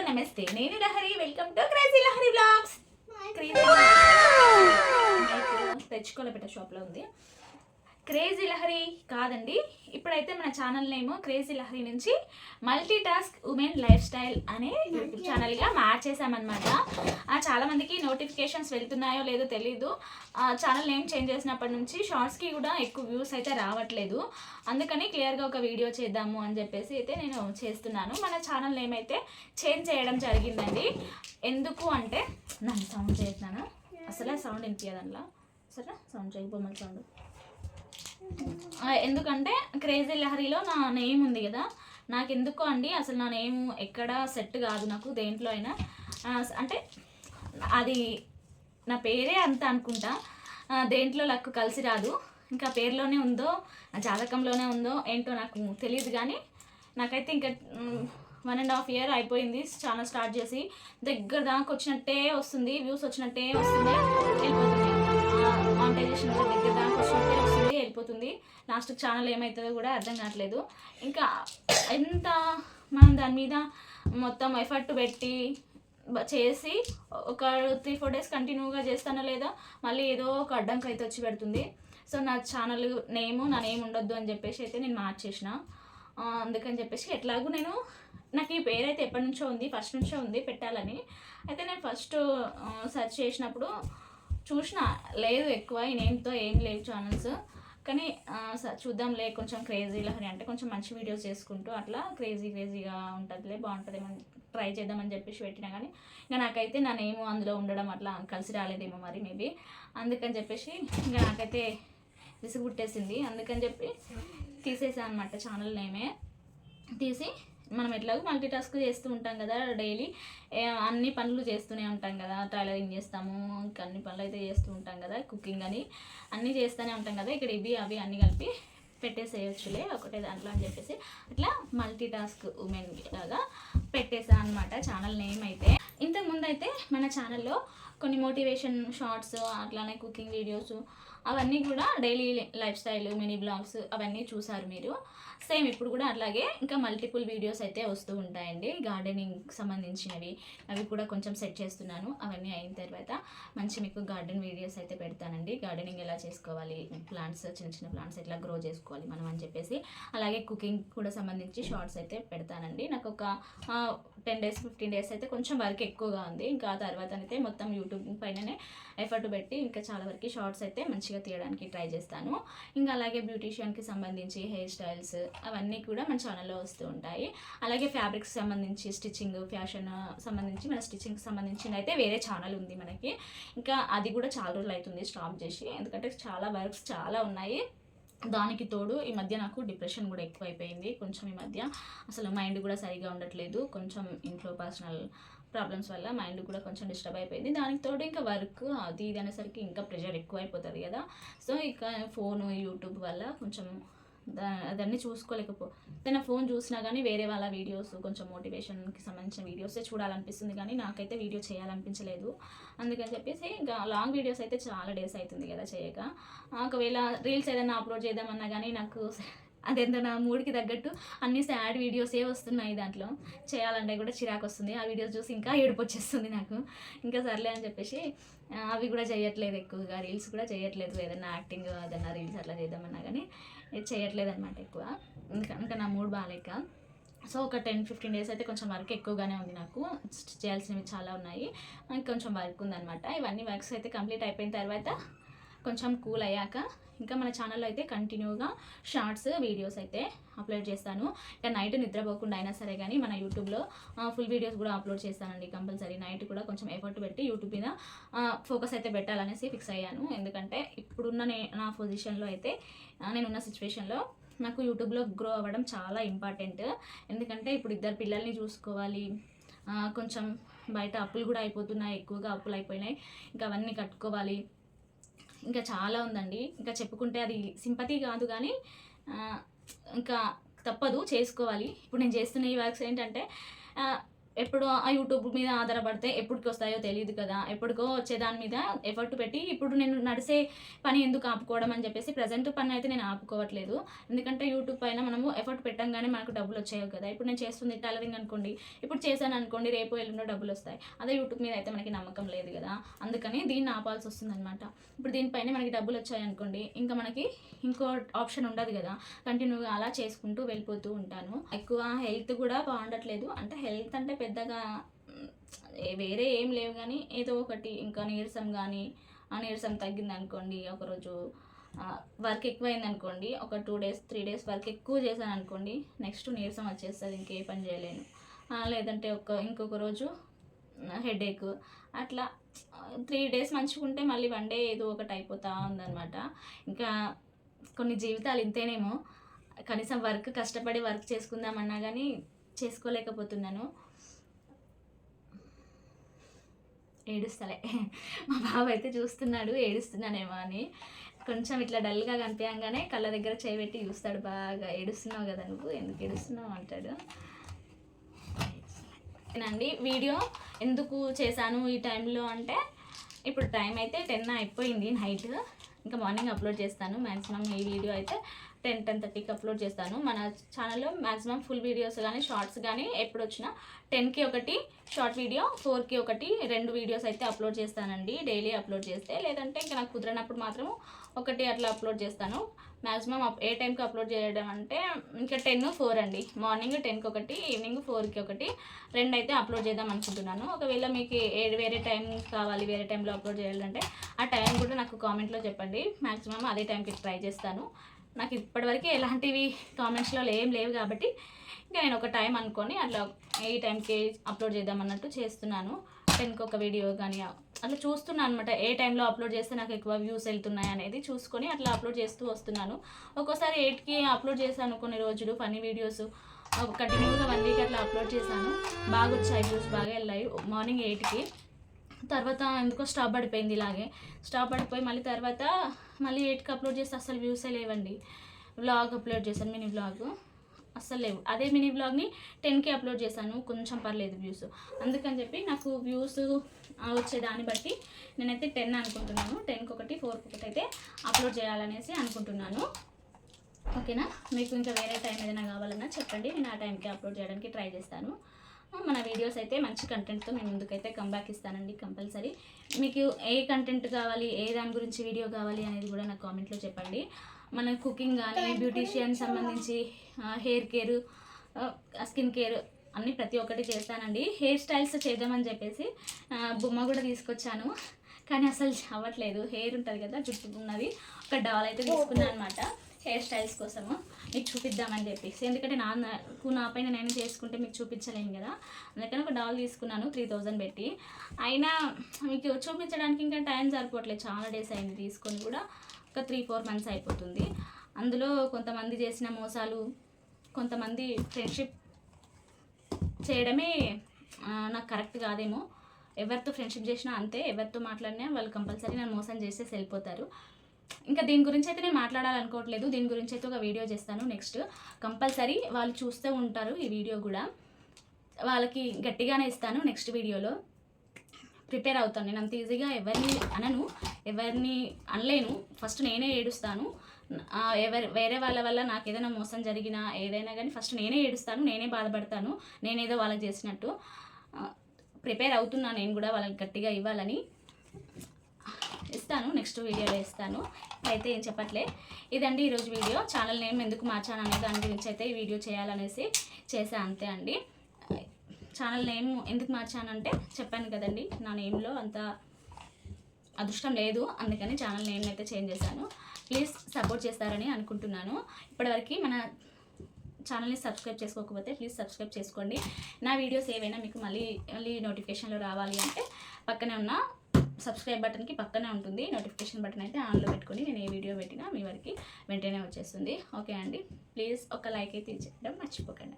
నమస్తే. నేను Lahari. Welcome to crazy Lahari vlogs తెచ్చుకోలే పెట్ట షాప్లో ఉంది. క్రేజీ లహరి కాదండి. ఇప్పుడైతే మన ఛానల్ నేమ్ క్రేజీ లహరి నుంచి multi task women life style అనే యూట్యూబ్ ఛానల్గా మార్చేసామన్నమాట ఆ, చాలా మందికి నోటిఫికేషన్స్ వెళ్తున్నాయో లేదో తెలీదు. ఆ ఛానల్ నేమ్ చేంజ్ చేసినప్పటి నుంచి షార్ట్స్కి కూడా ఎక్కువ వ్యూస్ అయితే రావట్లేదు. అందుకని క్లియర్గా ఒక వీడియో చేద్దాము అని చెప్పేసి అయితే నేను చేస్తున్నాను. మన ఛానల్ నేమ్ అయితే చేంజ్ చేయడం జరిగిందండి. ఎందుకు అంటే నన్ను సౌండ్ చేస్తున్నాను. అసలే సౌండ్ వినిపించదు అందులో. సరే సౌండ్ చేయి బొమ్మల సౌండ్ ఎందుకంటే క్రేజీ లహరిలో నా నేమ్ ఉంది కదా. నాకు ఎందుకో అండి అసలు నా నేమ్ ఎక్కడ సెట్ కాదు నాకు దేంట్లో అయినా. అంటే అది నా పేరే అంత అనుకుంటా. దేంట్లో నాకు కలిసి రాదు. ఇంకా పేరులోనే ఉందో జాతకంలోనే ఉందో ఏంటో నాకు తెలియదు కానీ నాకైతే ఇంకా వన్ అండ్ హాఫ్ ఇయర్ అయిపోయింది ఛానల్ స్టార్ట్ చేసి. దగ్గర దాకా వచ్చినట్టే వస్తుంది వ్యూస్ వచ్చినట్టే వస్తుంది. వెళ్ళిపోతుంది. మానిటైజేషన్ దగ్గర దాకా అయిపోతుంది. లాస్ట్ ఛానల్ ఏమవుతుందో కూడా అర్థం కావట్లేదు. ఇంకా ఎంత మనం దాని మీద మొత్తం ఎఫర్ట్ పెట్టి చేసి ఒక త్రీ ఫోర్ డేస్ కంటిన్యూగా చేస్తానో లేదా మళ్ళీ ఏదో ఒక అడ్డంకి అయితే వచ్చి పెడుతుంది. సో నా ఛానల్ నేమ్ నా నేమ్ ఉండొద్దు అని చెప్పేసి అయితే నేను మార్చేసిన. అందుకని చెప్పేసి ఎట్లాగూ నేను నాకు ఈ పేరు అయితే ఎప్పటి నుంచో ఉంది ఫస్ట్ నుంచో ఉంది పెట్టాలని. అయితే నేను ఫస్ట్ సెర్చ్ చేసినప్పుడు చూసిన లేదు ఎక్కువ ఈ నేమ్తో ఏం లేవు ఛానల్స్ కానీ చూద్దాంలే కొంచెం క్రేజీ లహరి అంటే కొంచెం మంచి వీడియోస్ చేసుకుంటూ అట్లా క్రేజీ క్రేజీగా ఉంటుందిలే బాగుంటుంది ట్రై చేద్దామని చెప్పేసి పెట్టినా కానీ. ఇంకా నాకైతే నా నేమ్ అందులో ఉండడం అట్లా కలిసి రాలేదేమో మరి మేబీ అందుకని చెప్పేసి ఇంకా నాకైతే విసుగు పుట్టేసింది. అందుకని చెప్పి తీసేసాను అనమాట ఛానల్ నేమే. తీసి మనం ఎట్లాగో మల్టీ టాస్క్ చేస్తూ ఉంటాం కదా డైలీ అన్ని పనులు చేస్తూనే ఉంటాం కదా. టైలరింగ్ చేస్తాము ఇంకా అన్ని పనులు అయితే చేస్తూ ఉంటాం కదా. కుకింగ్ అని అన్నీ చేస్తూనే ఉంటాం కదా. ఇక్కడ ఇవి అవి అన్నీ కలిపి పెట్టేసేయచ్చులే. ఒకటే దాంట్లో అని చెప్పేసి అట్లా మల్టీ టాస్క్ ఉమెన్ లాగా పెట్టేసా అనమాట ఛానల్ నేమ్ అయితే. ఇంతకు ముందు అయితే మన ఛానల్లో కొన్ని మోటివేషన్ షార్ట్స్ అట్లానే కుకింగ్ వీడియోస్ అవన్నీ కూడా daily life style mini vlogs అవన్నీ చూసారు మీరు. సేమ్ ఇప్పుడు కూడా అట్లాగే ఇంకా మల్టిపుల్ వీడియోస్ అయితే వస్తూ ఉంటాయండి గార్డెనింగ్ సంబంధించినవి. అవి కూడా కొంచెం సెట్ చేస్తున్నాను అవన్నీ అయిన తర్వాత మంచి మీకు గార్డెన్ వీడియోస్ అయితే పెడతానండి. గార్డెనింగ్ ఎలా చేసుకోవాలి ప్లాంట్స్ చిన్న చిన్న ప్లాంట్స్ ఎట్లా గ్రో చేసుకోవాలి మనం అని చెప్పేసి అలాగే కుకింగ్ కూడా సంబంధించి షార్ట్స్ అయితే పెడతానండి. నాకు ఒక టెన్ డేస్ ఫిఫ్టీన్ డేస్ అయితే కొంచెం వర్క్ ఎక్కువగా ఉంది. ఇంకా ఆ తర్వాత అయితే మొత్తం యూట్యూబ్ పైననే ఎఫర్ట్ పెట్టి ఇంకా చాలా వరకు షార్ట్స్ అయితే మంచిగా తీయడానికి ట్రై చేస్తాను. ఇంకా అలాగే బ్యూటీషియన్కి సంబంధించి హెయిర్ స్టైల్స్ అవన్నీ కూడా మన ఛానల్లో వస్తూ ఉంటాయి. అలాగే ఫ్యాబ్రిక్స్ సంబంధించి స్టిచ్చింగ్ ఫ్యాషన్ సంబంధించి మన స్టిచ్చింగ్కి సంబంధించిన అయితే వేరే ఛానల్ ఉంది మనకి. ఇంకా అది కూడా చాలా రోజులు అవుతుంది స్టాప్ చేసి. ఎందుకంటే చాలా వర్క్స్ చాలా ఉన్నాయి. దానికి తోడు ఈ మధ్య నాకు డిప్రెషన్ కూడా ఎక్కువైపోయింది కొంచెం ఈ మధ్య. అసలు మైండ్ కూడా సరిగా ఉండట్లేదు. కొంచెం ఇంట్లో పర్సనల్ ప్రాబ్లమ్స్ వల్ల మైండ్ కూడా కొంచెం డిస్టర్బ్ అయిపోయింది. దానికి తోడు ఇంకా వర్క్ అది ఇది అనేసరికి ఇంకా ప్రెషర్ ఎక్కువ అయిపోతుంది కదా. సో ఇక ఫోను యూట్యూబ్ వల్ల కొంచెం అదన్నీ చూసుకోలేకపో తన ఫోన్ చూసినా కానీ వేరే వాళ్ళ వీడియోస్ కొంచెం మోటివేషన్కి సంబంధించిన వీడియోసే చూడాలనిపిస్తుంది కానీ నాకైతే వీడియో చేయాలనిపించలేదు. అందుకని చెప్పేసి ఇంకా లాంగ్ వీడియోస్ అయితే చాలా డేస్ అవుతుంది కదా చేయక. ఒకవేళ రీల్స్ ఏదైనా అప్లోడ్ చేద్దామన్నా కానీ నాకు అదేందో నా మూడికి తగ్గట్టు అన్ని సాడ్ వీడియోసే వస్తున్నాయి దాంట్లో. చేయాలంటే కూడా చిరాకు వస్తుంది. ఆ వీడియోస్ చూసి ఇంకా ఏడుపు వచ్చేస్తుంది నాకు. ఇంకా సర్లే అని చెప్పేసి అవి కూడా చేయట్లేదు ఎక్కువగా. రీల్స్ కూడా చేయట్లేదు. ఏదైనా యాక్టింగ్ ఏదైనా రీల్స్ అట్లా చేద్దామన్నా కానీ చేయట్లేదు అనమాట ఎక్కువ. ఇంకా ఇంకా నా మూడ్ బాగాలేక సో ఒక టెన్ ఫిఫ్టీన్ డేస్ అయితే కొంచెం వర్క్ ఎక్కువగానే ఉంది నాకు. చేయాల్సినవి చాలా ఉన్నాయి. ఇంకా కొంచెం వర్క్ ఉందనమాట ఇవన్నీ వర్క్స్ అయితే కంప్లీట్ అయిపోయిన తర్వాత కొంచెం కూల్ అయ్యాక ఇంకా మన ఛానల్లో అయితే కంటిన్యూగా షార్ట్స్ వీడియోస్ అయితే అప్లోడ్ చేస్తాను. ఇక నైట్ నిద్రపోకుండా అయినా సరే కానీ మన యూట్యూబ్లో ఫుల్ వీడియోస్ కూడా అప్లోడ్ చేస్తానండి కంపల్సరీ. నైట్ కూడా కొంచెం ఎఫర్ట్ పెట్టి యూట్యూబ్ మీద ఫోకస్ అయితే పెట్టాలనేసి ఫిక్స్ అయ్యాను. ఎందుకంటే ఇప్పుడున్న నా పొజిషన్లో అయితే నేనున్న సిచ్యువేషన్లో నాకు యూట్యూబ్లో గ్రో అవ్వడం చాలా ఇంపార్టెంట్ ఎందుకంటే ఇప్పుడు ఇద్దరు పిల్లల్ని చూసుకోవాలి కొంచెం బయట అప్పులు కూడా అయిపోతున్నాయి ఎక్కువగా అప్పులు అయిపోయినాయి. ఇంకా అవన్నీ కట్టుకోవాలి ఇంకా చాలా ఉందండి. ఇంకా చెప్పుకుంటే అది సింపతి కాదు కానీ ఇంకా తప్పదు చేసుకోవాలి. ఇప్పుడు నేను చేస్తున్న ఈ వర్క్స్ ఏంటంటే ఎప్పుడు ఆ యూట్యూబ్ మీద ఆధారపడితే ఎప్పటికి వస్తాయో తెలియదు కదా. ఎప్పటికో వచ్చే దాని మీద ఎఫర్ట్ పెట్టి ఇప్పుడు నేను నడిసే పని ఎందుకు ఆపుకోవడం అని చెప్పేసి ప్రజెంట్ పని అయితే నేను ఆపుకోవట్లేదు. ఎందుకంటే యూట్యూబ్ పైన మనము ఎఫర్ట్ పెట్టంగానే మనకు డబ్బులు వచ్చాయి కదా. ఇప్పుడు నేను చేస్తుంది టైలరింగ్ అనుకోండి ఇప్పుడు చేశాను అనుకోండి రేపు ఎల్లుండో డబ్బులు వస్తాయి. అదే యూట్యూబ్ మీద అయితే మనకి నమ్మకం లేదు కదా. అందుకని దీన్ని ఆపాల్సి వస్తుంది అనమాట ఇప్పుడు దీనిపైన మనకి డబ్బులు వచ్చాయి అనుకోండి ఇంకా మనకి ఇంకో ఆప్షన్ ఉండదు కదా. కంటిన్యూగా అలా చేసుకుంటూ వెళ్ళిపోతూ ఉంటాను. ఎక్కువ హెల్త్ కూడా బాగుండట్లేదు. అంటే హెల్త్ అంటే పెద్దగా వేరే ఏం లేవు కానీ ఏదో ఒకటి ఇంకా నీరసం కానీ ఆ నీరసం తగ్గింది అనుకోండి ఒకరోజు వర్క్ ఎక్కువైంది అనుకోండి ఒక two days three days work ఎక్కువ చేశాను అనుకోండి నెక్స్ట్ నీరసం వచ్చేస్తుంది ఇంకే పని చేయలేను. లేదంటే ఒక ఇంకొక రోజు హెడేక్. అట్లా త్రీ డేస్ మంచిగా ఉంటే మళ్ళీ వన్ డే ఏదో ఒకటి అయిపోతా ఉందనమాట ఇంకా కొన్ని జీవితాలు ఇంతేనేమో కనీసం వర్క్ కష్టపడి వర్క్ చేసుకుందామన్నా కానీ చేసుకోలేకపోతున్నాను. ఏడుస్తలే. మా బాబు అయితే చూస్తున్నాడు ఏడుస్తున్నానేమో అని. కొంచెం ఇట్లా డల్గా కనిపించగానే కళ్ళ దగ్గర చేయబెట్టి చూస్తాడు బాగా. ఏడుస్తున్నావు కదా నువ్వు ఎందుకు ఏడుస్తున్నావు అంటాడు. అండి వీడియో ఎందుకు చేశాను ఈ టైంలో అంటే ఇప్పుడు టైం అయితే టెన్ అయిపోయింది నైట్. ఇంకా మార్నింగ్ అప్లోడ్ చేస్తాను మ్యాక్సిమం ఈ వీడియో అయితే టెన్ టెన్ థర్టీకి అప్లోడ్ చేస్తాను. మన ఛానల్లో మ్యాక్సిమం ఫుల్ వీడియోస్ కానీ షార్ట్స్ కానీ ఎప్పుడు వచ్చినా టెన్కి ఒకటి షార్ట్ వీడియో ఫోర్కి ఒకటి రెండు వీడియోస్ అయితే అప్లోడ్ చేస్తానండి. డైలీ అప్లోడ్ చేస్తే లేదంటే ఇంకా నాకు కుదిరినప్పుడు మాత్రం ఒకటి అట్లా అప్లోడ్ చేస్తాను. మ్యాక్సిమం ఏ టైంకి అప్లోడ్ చేయడం అంటే ఇంకా టెన్ ఫోర్ అండి. మార్నింగ్ టెన్కి ఒకటి ఈవినింగ్ ఫోర్కి ఒకటి రెండు అయితే అప్లోడ్ చేద్దాం అనుకుంటున్నాను. ఒకవేళ మీకు ఏ వేరే టైం కావాలి వేరే టైంలో అప్లోడ్ చేయాలంటే ఆ టైం కూడా నాకు కామెంట్లో చెప్పండి. మ్యాక్సిమం అదే టైంకి ట్రై చేస్తాను. నాకు ఇప్పటివరకు ఎలాంటివి కామెంట్స్లో ఏం లేవు కాబట్టి ఇంకా నేను ఒక టైం అనుకొని అట్లా ఏ టైంకి అప్లోడ్ చేద్దాం అన్నట్టు చేస్తున్నాను. టెన్కి ఒక వీడియో కానీ అట్లా చూస్తున్నాను అనమాట ఏ టైంలో అప్లోడ్ చేస్తే నాకు ఎక్కువ వ్యూస్ వెళ్తున్నాయి అనేది చూసుకొని అట్లా అప్లోడ్ చేస్తూ వస్తున్నాను. ఒక్కోసారి ఎయిట్కి అప్లోడ్ చేశాను కొన్ని రోజులు ఫనీ వీడియోస్ కంటిన్యూగా వన్ వీక్ అట్లా అప్లోడ్ చేశాను. బాగా వచ్చాయి వ్యూస్ బాగా వెళ్ళాయి. మార్నింగ్ ఎయిట్కి తర్వాత ఎందుకో స్టాప్ పడిపోయింది ఇలాగే. స్టాప్ పడిపోయి మళ్ళీ తర్వాత మళ్ళీ ఎయిట్కి అప్లోడ్ చేస్తే అసలు వ్యూసే లేవండి. వ్లాగ్ అప్లోడ్ చేశాను మినీ వ్లాగ్ అస్సలు లేవు. అదే మినీ వ్లాగ్ని టెన్కి అప్లోడ్ చేశాను కొంచెం పర్లేదు వ్యూస్ అందుకని చెప్పి నాకు వ్యూస్ వచ్చే దాన్ని బట్టి నేనైతే టెన్ అనుకుంటున్నాను. టెన్కి ఒకటి ఫోర్కి ఒకటి అయితే అప్లోడ్ చేయాలనేసి అనుకుంటున్నాను. ఓకేనా? మీకు ఇంకా వేరే టైం ఏదైనా కావాలన్నా చెప్పండి. నేను ఆ టైంకి అప్లోడ్ చేయడానికి ట్రై చేస్తాను. మన వీడియోస్ అయితే మంచి కంటెంట్తో మేము ముందుకైతే కంబ్యాక్ ఇస్తానండి కంపల్సరీ మీకు ఏ కంటెంట్ కావాలి ఏ దాని గురించి వీడియో కావాలి అనేది కూడా నాకు కామెంట్లో చెప్పండి. మన కుకింగ్ కానీ బ్యూటీషియన్ సంబంధించి హెయిర్ కేర్ స్కిన్ కేర్ అన్నీ ప్రతి ఒక్కటి చేస్తానండి. హెయిర్ స్టైల్స్ చేద్దామని చెప్పేసి బొమ్మ కూడా తీసుకొచ్చాను. కానీ అసలు అవ్వట్లేదు. హెయిర్ ఉంటుంది కదా జుట్టు ఉన్నది ఒక డాల్ అయితే తీసుకున్నాను అనమాట హెయిర్ స్టైల్స్ కోసము మీకు చూపిద్దామని చెప్పేసి. ఎందుకంటే నా నాకు నా పైన నేను చేసుకుంటే మీకు చూపించలేను కదా. అందుకని ఒక డాల్ తీసుకున్నాను త్రీ థౌజండ్ పెట్టి. అయినా మీకు చూపించడానికి ఇంకా టైం సరిపోవట్లేదు. చాలా డేస్ అయింది తీసుకొని కూడా. ఒక త్రీ ఫోర్ మంత్స్ అయిపోతుంది. అందులో కొంతమంది చేసిన మోసాలు కొంతమంది ఫ్రెండ్షిప్ చేయడమే నాకు కరెక్ట్ కాదేమో. ఎవరితో ఫ్రెండ్షిప్ చేసినా అంతే ఎవరితో మాట్లాడినా వాళ్ళు కంపల్సరీ నన్ను మోసం చేస్తే వెళ్ళిపోతారు ఇంకా దీని గురించి అయితే నేను మాట్లాడాలనుకోవట్లేదు. దీని గురించి అయితే ఒక వీడియో చేస్తాను నెక్స్ట్. కంపల్సరీ వాళ్ళు చూస్తూ ఉంటారు ఈ వీడియో కూడా. వాళ్ళకి గట్టిగానే ఇస్తాను నెక్స్ట్ వీడియోలో. ప్రిపేర్ అవుతాను. నేను అంత ఈజీగా ఎవరిని అనను. ఎవరిని అనలేను. ఫస్ట్ నేనే ఏడుస్తాను. ఎవరి వేరే వాళ్ళ వల్ల నాకు ఏదైనా మోసం జరిగినా ఏదైనా కానీ ఫస్ట్ నేనే ఏడుస్తాను. నేనే బాధపడతాను. నేనేదో వాళ్ళకి చేసినట్టు. ప్రిపేర్ అవుతున్నా నేను కూడా వాళ్ళకి గట్టిగా ఇవ్వాలని. ఇస్తాను నెక్స్ట్ వీడియోలో ఇస్తాను. అయితే ఏం చెప్పట్లే. ఇదండి ఈరోజు వీడియో. ఛానల్ నేమ్ ఎందుకు మార్చాను అనే దాని గురించి అయితే ఈ వీడియో చేయాలనేసి చేసా అంతే అండి. ఛానల్ నేమ్ ఎందుకు మార్చానంటే చెప్పాను కదండి నా నేమ్లో అంత అదృష్టం లేదు అందుకని ఛానల్ నేమ్ అయితే చేంజ్ చేశాను. ప్లీజ్ సపోర్ట్ చేస్తారని అనుకుంటున్నాను. ఇప్పటివరకు మన ఛానల్ని సబ్స్క్రైబ్ చేసుకోకపోతే ప్లీజ్ సబ్స్క్రైబ్ చేసుకోండి. నా వీడియోస్ ఏవైనా మీకు మళ్ళీ మళ్ళీ నోటిఫికేషన్లో రావాలి అంటే పక్కనే ఉన్న సబ్స్క్రైబ్ బటన్కి పక్కనే ఉంటుంది. నోటిఫికేషన్ బటన్ అయితే ఆన్లో పెట్టుకుని నేను ఏ వీడియో పెట్టినా మీ వరకు వెంటనే వచ్చేస్తుంది. ఓకే అండి. ప్లీజ్ ఒక లైక్ అయితే ఇచ్చేయడం మర్చిపోకండి.